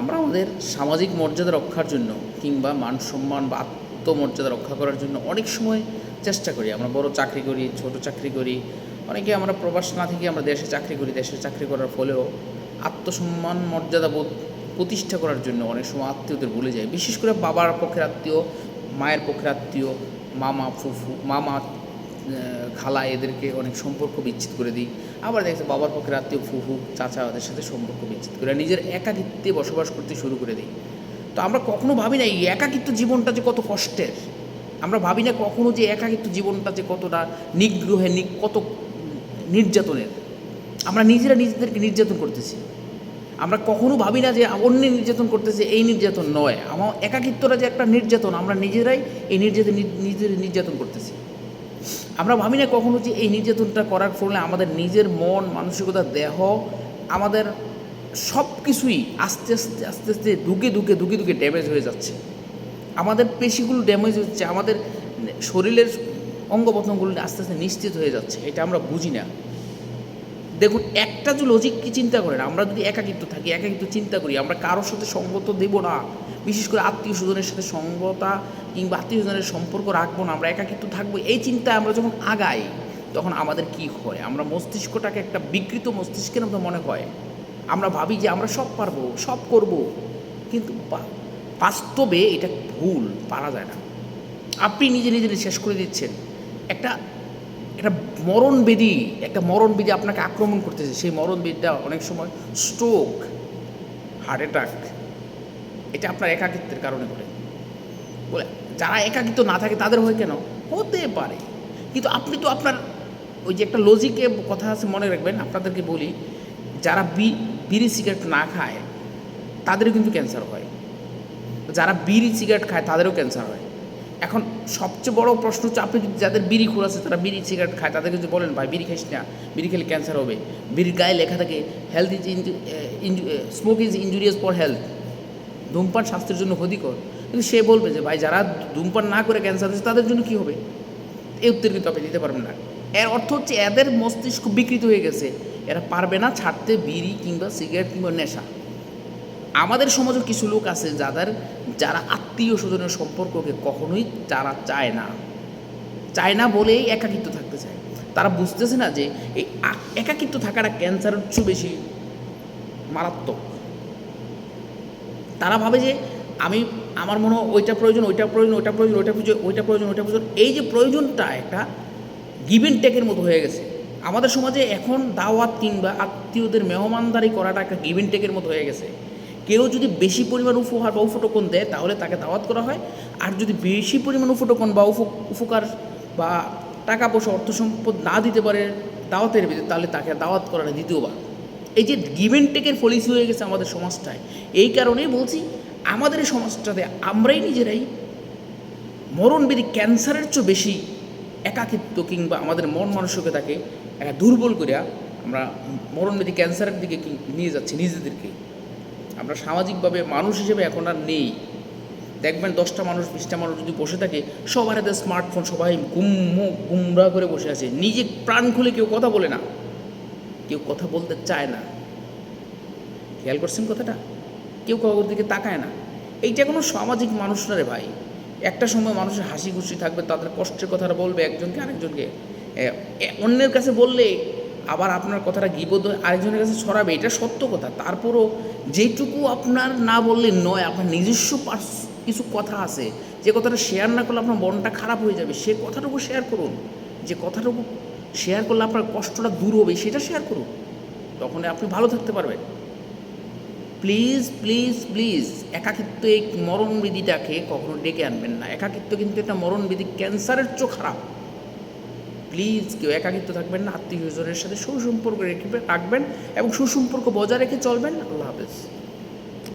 আমরা আমাদের সামাজিক মর্যাদা রক্ষার জন্য কিংবা মান সম্মান বা আত্মমর্যাদা রক্ষা করার জন্য অনেক সময় চেষ্টা করি। আমরা বড় চাকরি করি, ছোট চাকরি করি। অনেকে আমরা প্রবাস না থেকে আমরা দেশে চাকরি করি। দেশে চাকরি করার ফলেও আত্মসম্মান মর্যাদা বোধ প্রতিষ্ঠা করার জন্য অনেক সময় আত্মীয়দের ভুলে যায়। বিশেষ করে বাবার পক্ষের আত্মীয়, মায়ের পক্ষের আত্মীয়, মামা, ফুফু, মামা খালা এদেরকে অনেক সম্পর্ক বিচ্ছিত করে দিই। আবার দেখছে বাবার পক্ষের আত্মীয় ফুফু, চাচা ওদের সাথে সম্পর্ক বিচ্ছিত করে নিজের একাকিত্বে বসবাস করতে শুরু করে দিই। তো আমরা কখনো ভাবি না এই একাকিত্ব জীবনটা যে কত কষ্টের। আমরা ভাবি না কখনো যে একাকিত্ব জীবনটা যে কতটা নিগ্রহে কত নির্যাতনের। আমরা নিজেরা নিজেদেরকে নির্যাতন করতেছি। আমরা কখনো ভাবি না যে অন্য নির্যাতন করতেছে, এই নির্যাতন নয়। আমার একাকিত্বরা যে একটা নির্যাতন, আমরা নিজেরাই এই নির্যাতন নিজেদের নির্যাতন করতেছি। আমরা ভাবি না কখনো যে এই নির্যাতনটা করার ফলে আমাদের নিজের মন, মানসিকতা, দেহ, আমাদের সব কিছুই আস্তে আস্তে আস্তে আস্তে ঢুকে ঢুকে ঢুকে ঢুকে ড্যামেজ হয়ে যাচ্ছে। আমাদের পেশিগুলো ড্যামেজ হচ্ছে, আমাদের শরীরের অঙ্গ প্রত্যঙ্গগুলো আস্তে আস্তে নিশ্চিত হয়ে যাচ্ছে, এটা আমরা বুঝি না। দেখুন, একটা যে লজিক কি চিন্তা করেন? আমরা যদি একাকিত্ব থাকি, একাকিত্ব চিন্তা করি, আমরা কারোর সাথে সঙ্গত দেব না। বিশেষ করে আত্মীয় স্বজনের সাথে সঙ্গতা কিংবা আত্মীয় স্বজনের সম্পর্ক রাখব না, আমরা একাকিত্ব থাকব। এই চিন্তায় আমরা যখন আগাই, তখন আমাদের কি হয়? আমরা মস্তিষ্কটাকে একটা বিকৃত মস্তিষ্কের মতো মনে হয়। আমরা ভাবি যে আমরা সব পারব, সব করব। কিন্তু বাস্তবে এটা ভুল, পারা যায় না। আপনি নিজে নিজে শেষ করে দিচ্ছেন একটা একটা মরণবেদী একটা মরণবেদী আপনাকে আক্রমণ করতেছে। সেই মরণবেদীটা অনেক সময় স্ট্রোক হার্ট অ্যাটাক এটা আপনার একাকিত্বের কারণে ঘটে। বলে, যারা একাকিত্ব না থাকে তাদের হয় কেন? হতে পারে। কিন্তু আপনি তো আপনার ওই যে একটা লজিকে কথা আছে, মনে রাখবেন, আপনাদেরকে বলি, যারা বি, বিড়ি সিগারেট না খায়, তাদেরও কিন্তু ক্যান্সার হয়। যারা বিড়ি সিগারেট খায়, তাদেরও ক্যান্সার হয়। এখন সবচেয়ে বড় প্রশ্ন হচ্ছে, আপনি যদি যাদের বিড়ি খুর আছে, তারা বিড়ি সিগারেট খায় তাদেরকে যদি বলেন, ভাই, বিড়ি খাইস না, বিড়ি খেলে ক্যান্সার হবে। বিড়ির গায়ে লেখা থাকে health is smoke is injurious for health ধূমপান স্বাস্থ্যের জন্য ক্ষতিকর। কিন্তু সে বলবে যে, ভাই, যারা ধূমপান না করে ক্যান্সার হচ্ছে তাদের জন্য কী হবে? এই উত্তর কিন্তু আপনি দিতে পারবেন না। এর অর্থ হচ্ছে, এদের মস্তিষ্ক বিকৃত হয়ে গেছে। এরা পারবে না ছাড়তে বিড়ি কিংবা সিগারেট কিংবা নেশা। আমাদের সমাজে কিছু লোক আছে, যাদের যারা আত্মীয় স্বজনের সম্পর্ককে কখনোই তারা চায় না। চায় না বলেই একাকিত্ব থাকতে চায়। তারা বুঝতেছে না যে এই একাকিত্ব থাকাটা ক্যান্সারের চেয়ে বেশি মারাত্মক। তারা ভাবে যে আমি, আমার মনে হয় ওইটা প্রয়োজন ওইটা প্রয়োজন ওইটা প্রয়োজন ওইটা প্রয়োজন ওইটা প্রয়োজন ওইটা প্রয়োজন। এই যে প্রয়োজনটা একটা গিভেন টেকের মতো হয়ে গেছে। আমাদের সমাজে এখন দাওয়াত কিংবা আত্মীয়দের মেহমানদারি করাটা একটা গিভেন টেকের মতো হয়ে গেছে। কেউ যদি বেশি পরিমাণ উপহার বা উপটোকন দেয়, তাহলে তাকে দাওয়াত করা হয়। আর যদি বেশি পরিমাণ উপটোকন বা উপ উপকার বা টাকা পয়সা অর্থ সম্পদ না দিতে পারে দাওয়াতের ভিতরে, তাহলে তাকে দাওয়াত করা হয় দ্বিতীয়বার। এই যে গিভেন টেকের পলিসি হয়ে গেছে আমাদের সমাজটায়, এই কারণেই বলছি, আমাদের এই সমাজটাতে আমরাই নিজেরাই মরণবেদী ক্যান্সারের চেয়ে বেশি একাকিত্ব কিংবা আমাদের মন মানসিকতাকে একটা দুর্বল করিয়া আমরা মরণবেদী ক্যান্সারের দিকে নিয়ে যাচ্ছি নিজেদেরকে। আমরা সামাজিকভাবে মানুষ হিসেবে এখন আর নেই। দেখবেন দশটা মানুষ, বিশটা মানুষ যদি বসে থাকে, সবার হাতে স্মার্টফোন সবাই গুম গুমরা করে বসে আছে। নিজে প্রাণ খুলে কেউ কথা বলে না। কেউ কথা বলতে চায় না। খেয়াল করছেন কথাটা? কেউ কাউর দিকে তাকায় না। এইটা কোনো সামাজিক মানুষ না রে ভাই। একটা সময় মানুষের হাসি খুশি থাকবে, তাদের কষ্টের কথাটা বলবে একজনকে আরেকজনকে। অন্যের কাছে বললে আবার আপনার কথাটা গিবোধ হয়ে, আরেকজনের কাছে ছড়াবে, এটা সত্য কথা। তারপরও যেটুকু আপনার না বললে নয়, আপনার নিজস্ব পার্স, কিছু কথা আছে, যে কথাটা শেয়ার না করলে আপনার মনটা খারাপ হয়ে যাবে, সে কথাটুকু শেয়ার করুন। যে কথাটুকু শেয়ার করলে আপনার কষ্টটা দূর হবে, সেটা শেয়ার করুন। তখন আপনি ভালো থাকতে পারবেন। প্লিজ প্লিজ প্লিজ একাকিত্ব এই মরণবিধিটাকে কখনো ডেকে আনবেন না। একাকিত্ব কিন্তু একটা মরণবিধি ক্যান্সারের চো খারাপ। প্লিজ কেউ একাকিত্ব থাকবেন না আত্মীয় স্বজনের সাথে সুসম্পর্ক রেখে রাখবেন এবং সুসম্পর্ক বজায় রেখে চলবেন। আল্লাহ হাফেজ।